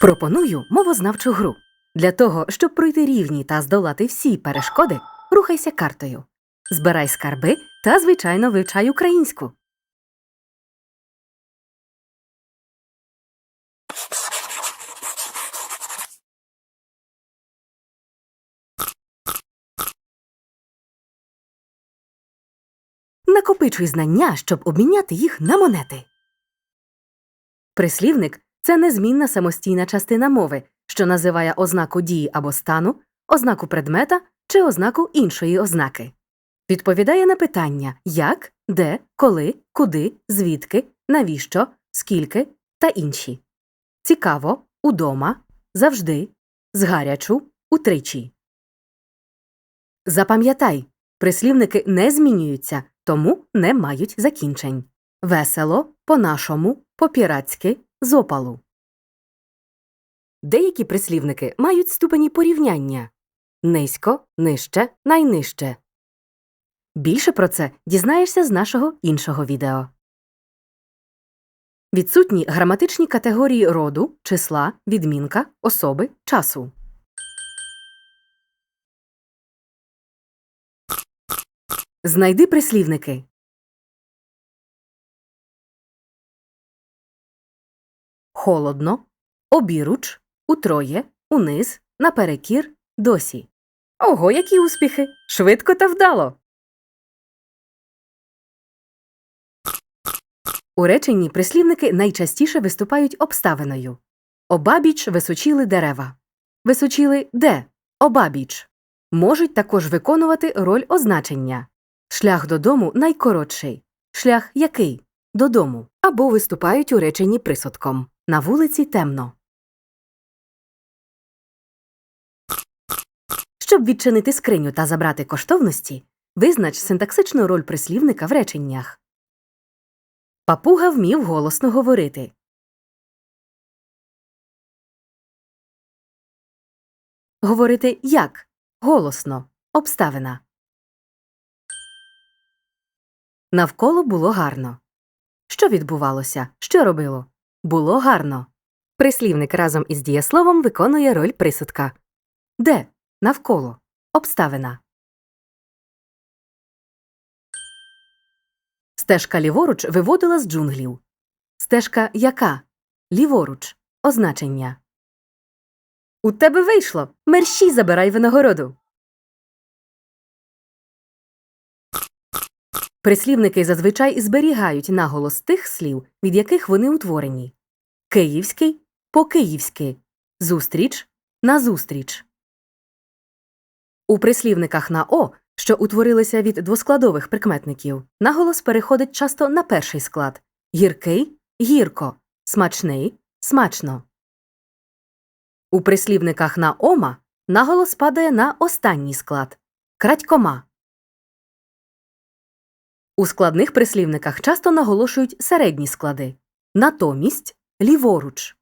Пропоную мовознавчу гру. Для того, щоб пройти рівні та здолати всі перешкоди, рухайся картою. Збирай скарби та, звичайно, вивчай українську. Накопичуй знання, щоб обміняти їх на монети. Прислівник це незмінна самостійна частина мови, що називає ознаку дії або стану, ознаку предмета чи ознаку іншої ознаки. Відповідає на питання як, де, коли, куди, звідки, навіщо, скільки та інші. Цікаво, удома, завжди, згарячу, утричі. Запам'ятай, прислівники не змінюються, тому не мають закінчень. Весело, по-нашому, по-піратськи, з опалу. Деякі прислівники мають ступені порівняння низько, нижче, найнижче. Більше про це дізнаєшся з нашого іншого відео. Відсутні граматичні категорії роду, числа, відмінка, особи, часу. Знайди прислівники. Холодно, обіруч, утроє, униз, наперекір, досі. Ого, які успіхи! Швидко та вдало. У реченні прислівники найчастіше виступають обставиною. Обабіч височіли дерева. Височіли де? Обабіч. Можуть також виконувати роль означення. Шлях додому найкоротший. Шлях який? Додому. Або виступають у реченні присудком. На вулиці темно. Щоб відчинити скриню та забрати коштовності, визнач синтаксичну роль прислівника в реченнях. Папуга вмів голосно говорити. Говорити як? Голосно. Обставина. Навколо було гарно. Що відбувалося? Що робило? Було гарно. Прислівник разом із дієсловом виконує роль присудка. Де? Навколо. Обставина. Стежка ліворуч виводила з джунглів. Стежка яка? Ліворуч. Означення. У тебе вийшло. Мерщій забирай винагороду. Прислівники зазвичай зберігають наголос тих слів, від яких вони утворені. Київський по-київськи. Зустріч назустріч. У прислівниках на о, що утворилися від двоскладових прикметників, наголос переходить часто на перший склад гіркий гірко, смачний смачно. У прислівниках на ома наголос падає на останній склад крадькома. У складних прислівниках часто наголошують середні склади натомість ліворуч.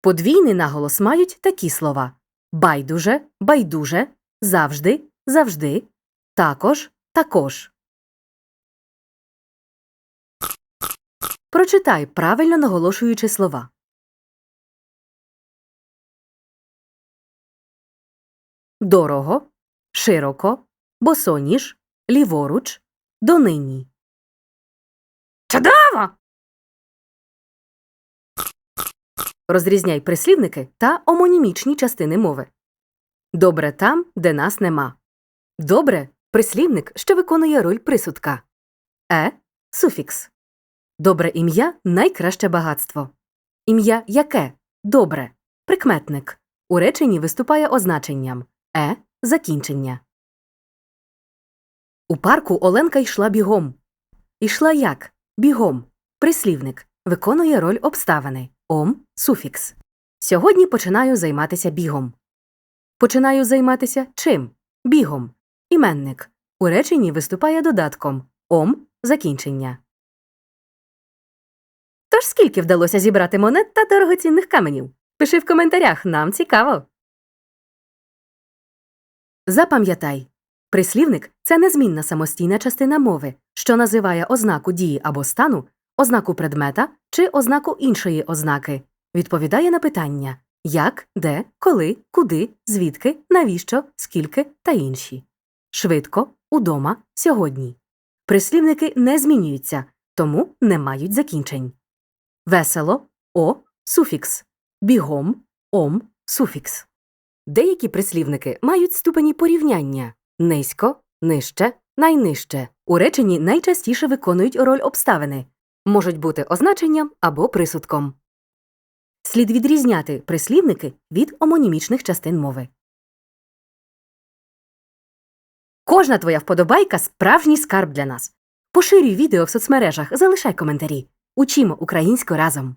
Подвійний наголос мають такі слова байдуже, байдуже, завжди, завжди, також, також. Прочитай, правильно наголошуючи слова. Дорого, широко, босоніж, ліворуч, донині. Чудово! Розрізняй прислівники та омонімічні частини мови. Добре там, де нас нема. Добре прислівник, що виконує роль присудка. Е суфікс. Добре ім'я найкраще багатство. Ім'я яке? Добре. Прикметник. У реченні виступає означенням е закінчення. У парку Оленка йшла бігом. Ішла як? Бігом. Прислівник. Виконує роль обставини. Ом суфікс. Сьогодні починаю займатися бігом. Починаю займатися чим? Бігом. Іменник. У реченні виступає додатком ом закінчення. Тож скільки вдалося зібрати монет та дорогоцінних каменів? Пиши в коментарях, нам цікаво. Запам'ятай. Прислівник це незмінна самостійна частина мови, що називає ознаку дії або стану, ознаку предмета чи ознаку іншої ознаки. Відповідає на питання як, де, коли, куди, звідки, навіщо, скільки та інші. Швидко, удома, сьогодні. Прислівники не змінюються, тому не мають закінчень. Весело о суфікс. Бігом ом суфікс. Деякі прислівники мають ступені порівняння низько, нижче, найнижче. У реченні найчастіше виконують роль обставини, можуть бути означенням або присудком. Слід відрізняти прислівники від омонімічних частин мови. Кожна твоя вподобайка справжній скарб для нас. Поширюй відео в соцмережах, залишай коментарі. Учімо українську разом.